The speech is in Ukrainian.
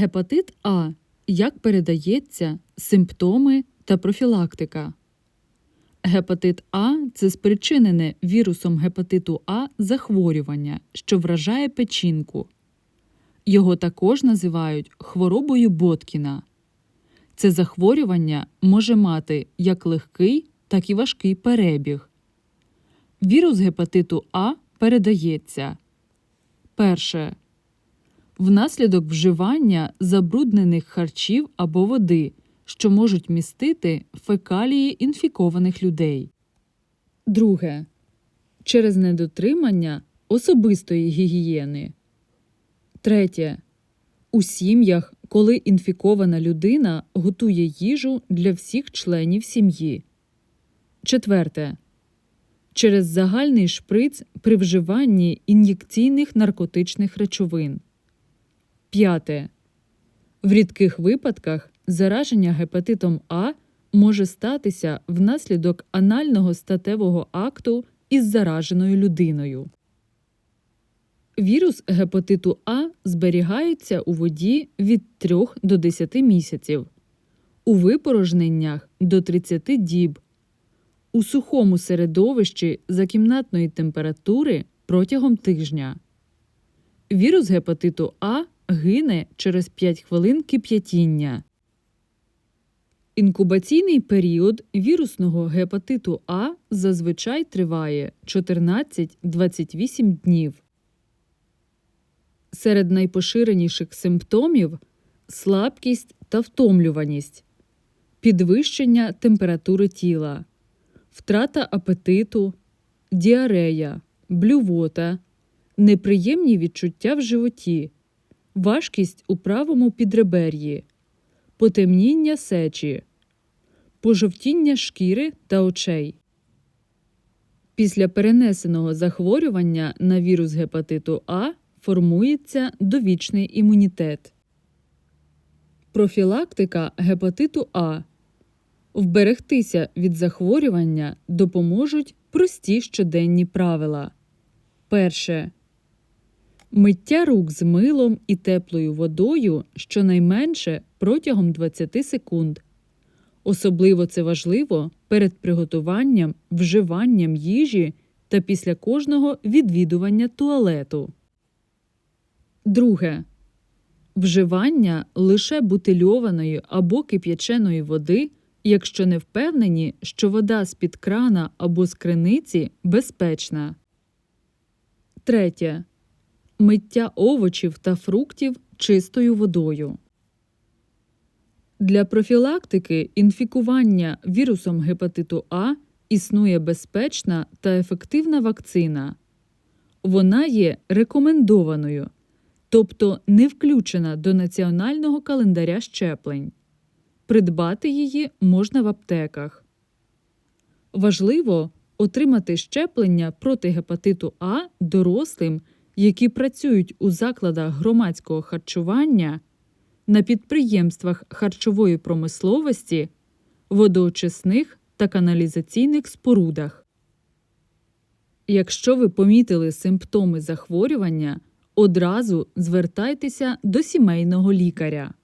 Гепатит А. Як передається, симптоми та профілактика. Гепатит А це спричинене вірусом гепатиту А захворювання, що вражає печінку. Його також називають хворобою Боткіна. Це захворювання може мати як легкий, так і важкий перебіг. Вірус гепатиту А передається перше внаслідок вживання забруднених харчів або води, що можуть містити фекалії інфікованих людей. Друге. Через недотримання особистої гігієни. Третє. У сім'ях, коли інфікована людина готує їжу для всіх членів сім'ї. Четверте. Через загальний шприц при вживанні ін'єкційних наркотичних речовин. П'яте. В рідких випадках зараження гепатитом А може статися внаслідок анального статевого акту із зараженою людиною. Вірус гепатиту А зберігається у воді від 3 до 10 місяців, у випорожненнях до 30 діб, у сухому середовищі за кімнатної температури протягом тижня. Вірус гепатиту А гине через 5 хвилин кип'ятіння. Інкубаційний період вірусного гепатиту А зазвичай триває 14-28 днів. Серед найпоширеніших симптомів слабкість та втомлюваність, підвищення температури тіла, втрата апетиту, діарея, блювота, неприємні відчуття в животі, важкість у правому підребер'ї, потемніння сечі, пожовтіння шкіри та очей. Після перенесеного захворювання на вірус гепатиту А формується довічний імунітет. Профілактика гепатиту А. Вберегтися від захворювання допоможуть прості щоденні правила. Перше. Миття рук з милом і теплою водою щонайменше протягом 20 секунд. Особливо це важливо перед приготуванням, вживанням їжі та після кожного відвідування туалету. Друге. Вживання лише бутильованої або кип'яченої води, якщо не впевнені, що вода з-під крана або з криниці безпечна. Третє. Миття овочів та фруктів чистою водою. Для профілактики інфікування вірусом гепатиту А існує безпечна та ефективна вакцина. Вона є рекомендованою, тобто не включена до національного календаря щеплень. Придбати її можна в аптеках. Важливо отримати щеплення проти гепатиту А дорослим, які працюють у закладах громадського харчування, на підприємствах харчової промисловості, водоочисних та каналізаційних спорудах. Якщо ви помітили симптоми захворювання, одразу звертайтеся до сімейного лікаря.